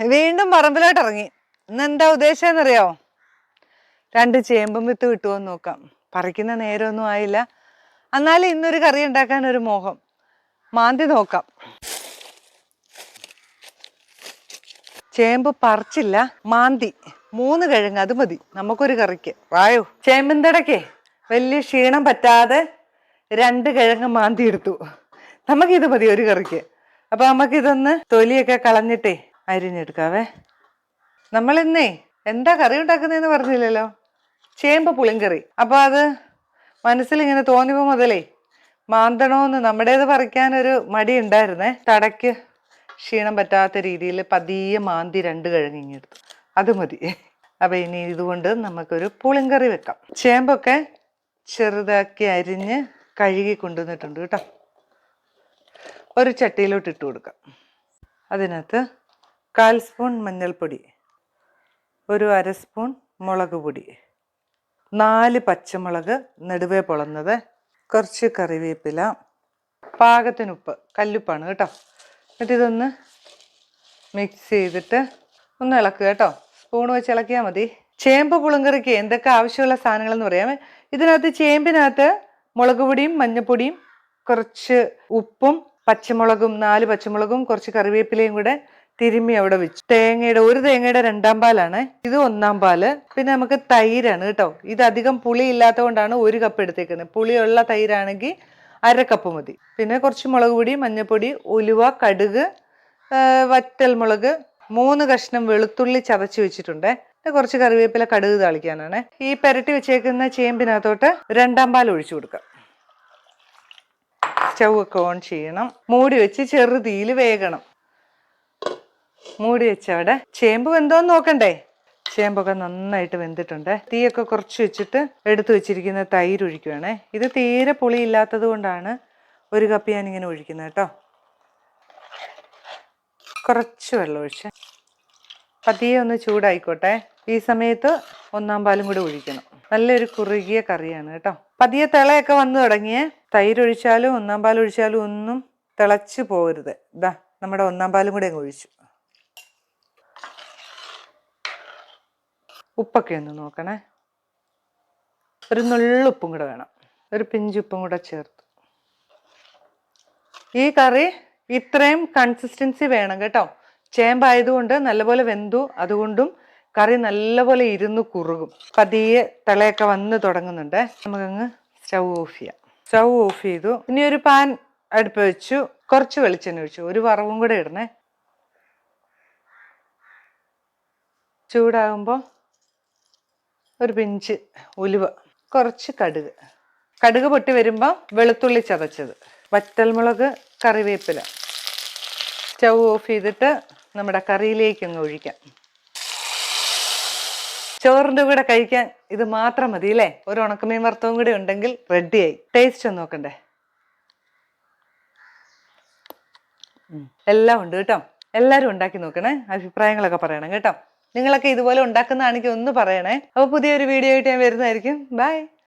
വീണ്ടും പറമ്പിലോട്ട് ഇറങ്ങി ഇന്ന് എന്താ ഉദ്ദേശം എന്നറിയോ രണ്ട് ചേമ്പും വിത്ത് കിട്ടുമോന്ന് നോക്കാം. പറിക്കുന്ന നേരമൊന്നും ആയില്ല. എന്നാലും ഇന്നൊരു കറി ഉണ്ടാക്കാൻ ഒരു മോഹം. മാന്തി നോക്കാം. ചേമ്പ് പറിച്ചില്ല. മാന്തി. മൂന്ന് കിഴങ്ങ് അത് മതി. നമുക്കൊരു കറിക്ക്. വായോ. ചേമ്പിന്തടക്കേ വലിയ ക്ഷീണം പറ്റാതെ രണ്ട് കിഴങ്ങ് മാന്തി എടുത്തു. നമുക്കിത് മതി ഒരു കറിക്ക്. അപ്പൊ നമുക്കിതൊന്ന് തൊലിയൊക്കെ കളഞ്ഞിട്ടേ അരിഞ്ഞെടുക്കാവേ. നമ്മളിന്നേ എന്താ കറി ഉണ്ടാക്കുന്നതെന്ന് പറഞ്ഞില്ലല്ലോ. ചേമ്പ് പുളിങ്കറി അപ്പോൾ അത് മനസ്സിലിങ്ങനെ തോന്നിപ്പോൾ മുതലേ മാന്തണമെന്ന് നമ്മുടേത് പറിക്കാനൊരു മടി ഉണ്ടായിരുന്നേ. തടയ്ക്ക് ക്ഷീണം പറ്റാത്ത രീതിയിൽ പതിയെ മാന്തി രണ്ട് കിഴങ്ങിങ്ങെടുത്തു അത് മതി. അപ്പം ഇനി ഇതുകൊണ്ട് നമുക്കൊരു പുളിങ്കറി വെക്കാം. ചേമ്പൊക്കെ ചെറുതാക്കി അരിഞ്ഞ് കഴുകി കൊണ്ടുവന്നിട്ടുണ്ട് കേട്ടോ. ഒരു ചട്ടിയിലോട്ട് ഇട്ട് കൊടുക്കാം. അതിനകത്ത് കാൽ സ്പൂൺ മഞ്ഞൾപ്പൊടി ഒരു അര സ്പൂൺ മുളക് പൊടി നാല് പച്ചമുളക് നെടുവേ പൊളന്നത് കുറച്ച് കറിവേപ്പില പാകത്തിനുപ്പ് കല്ലുപ്പാണ് കേട്ടോ. എന്നിട്ട് ഇതൊന്ന് മിക്സ് ചെയ്തിട്ട് ഒന്ന് ഇളക്കുക കേട്ടോ. സ്പൂൺ വെച്ച് ഇളക്കിയാൽ മതി. ചേമ്പ് പുളുങ്കറിക്ക് എന്തൊക്കെ ആവശ്യമുള്ള സാധനങ്ങളെന്ന് പറയാം ഇതിനകത്ത് ചേമ്പിനകത്ത് മുളക് പൊടിയും മഞ്ഞൾപ്പൊടിയും കുറച്ച് ഉപ്പും പച്ചമുളകും നാല് പച്ചമുളകും കുറച്ച് കറിവേപ്പിലയും കൂടെ തിരുമ്മി അവിടെ വെച്ചു. തേങ്ങയുടെ ഒരു തേങ്ങയുടെ രണ്ടാം പാലാണ് ഇത് ഒന്നാം പാൽ. പിന്നെ നമുക്ക് തൈരാണ് കേട്ടോ. ഇത് അധികം പുളി ഇല്ലാത്ത കൊണ്ടാണ് ഒരു കപ്പ് എടുത്തേക്കുന്നത്. പുളിയുള്ള തൈരാണെങ്കിൽ അര കപ്പ് മതി. പിന്നെ കുറച്ച് മുളക് പൊടി മഞ്ഞൾപ്പൊടി ഉലുവ കടുക് വറ്റൽ മുളക് മൂന്ന് കഷ്ണം വെളുത്തുള്ളി ചതച്ച് വെച്ചിട്ടുണ്ട്. കുറച്ച് കറിവേപ്പില കടുക് താളിക്കാനാണ്. ഈ പെരട്ടി വെച്ചേക്കുന്ന ചേമ്പിനകത്തോട്ട് രണ്ടാം പാൽ ഒഴിച്ചു കൊടുക്കാം സ്റ്റൗ ഒക്കെ ഓൺ ചെയ്യണം. മൂടി വെച്ച് ചെറുതീയിൽ വേകണം. മൂടി വെച്ചവിടെ ചേമ്പ് വെന്തോന്ന് നോക്കണ്ടേ? ചേമ്പൊക്കെ നന്നായിട്ട് വെന്തിട്ടുണ്ട്. തീയൊക്കെ കുറച്ച് വെച്ചിട്ട് എടുത്തു വെച്ചിരിക്കുന്ന തൈര് ഒഴിക്കുവാണേ. ഇത് തീരെ പുളി ഇല്ലാത്തത് കൊണ്ടാണ് ഒരു കപ്പ് ഇങ്ങനെ ഒഴിക്കുന്നത് കേട്ടോ. കുറച്ച് വെള്ളം ഒഴിച്ച്. പതിയെ ഒന്ന് ചൂടായിക്കോട്ടെ. ഈ സമയത്ത് ഒന്നാം പാലും കൂടി ഒഴിക്കണം. നല്ലൊരു കുറുകിയ കറിയാണ് കേട്ടോ. പതിയെ തിളയൊക്കെ വന്നു തുടങ്ങിയേ. തൈര് ഒഴിച്ചാലും ഒന്നാം പാൽ ഒഴിച്ചാലും ഒന്നും തിളച്ച് പോകരുത്. ഇതാ നമ്മുടെ ഒന്നാം പാലും കൂടി അങ്ങ് ഒഴിച്ചു. ഉപ്പൊക്കെ ഒന്ന് നോക്കണേ. ഒരു നുള്ളുപ്പും കൂടെ വേണം. ഒരു പിഞ്ചുപ്പും കൂടെ ചേർത്ത്. ഈ കറി ഇത്രയും കൺസിസ്റ്റൻസി വേണം കേട്ടോ. ചേമ്പായതുകൊണ്ട് നല്ലപോലെ വെന്തു. അതുകൊണ്ടും കറി നല്ലപോലെ ഇരുന്ന് കുറുകും. പതിയെ തിളയൊക്കെ വന്ന് തുടങ്ങുന്നുണ്ട്. നമുക്കങ്ങ് സ്റ്റൗ ഓഫ് ചെയ്യാം. സ്റ്റൗ ഓഫ് ചെയ്തു. ഇനി ഒരു പാൻ അടുപ്പ് വെച്ചു. കുറച്ച് വെളിച്ചെണ്ണ ഒഴിച്ചു. ഒരു വറവും കൂടെ ഇടണേ. ചൂടാകുമ്പോൾ ഒരു പിഞ്ച് ഉലുവ കുറച്ച് കടുക്. കടുക് പൊട്ടി വരുമ്പോൾ വെളുത്തുള്ളി ചതച്ചത്. വറ്റൽമുളക് കറിവേപ്പില. സ്റ്റൗ ഓഫ് ചെയ്തിട്ട് നമ്മുടെ കറിയിലേക്ക് അങ്ങ് ഒഴിക്കാം. ചോറിന്റെ കൂടെ കഴിക്കാൻ ഇത് മാത്രം മതി അല്ലേ? ഒരു ഉണക്കമീൻ വറുത്തവും കൂടി ഉണ്ടെങ്കിൽ റെഡിയായി. ടേസ്റ്റ് ഒന്ന് നോക്കണ്ടേ? എല്ലാം ഉണ്ട് കേട്ടോ. എല്ലാവരും ഉണ്ടാക്കി നോക്കണേ. അഭിപ്രായങ്ങളൊക്കെ പറയണം കേട്ടോ. നിങ്ങളൊക്കെ ഇതുപോലെ ഉണ്ടാക്കുന്നതാണെങ്കിൽ ഒന്ന് പറയണേ. അപ്പോൾ പുതിയൊരു വീഡിയോ ആയിട്ട് ഞാൻ വരുന്നതായിരിക്കും. ബൈ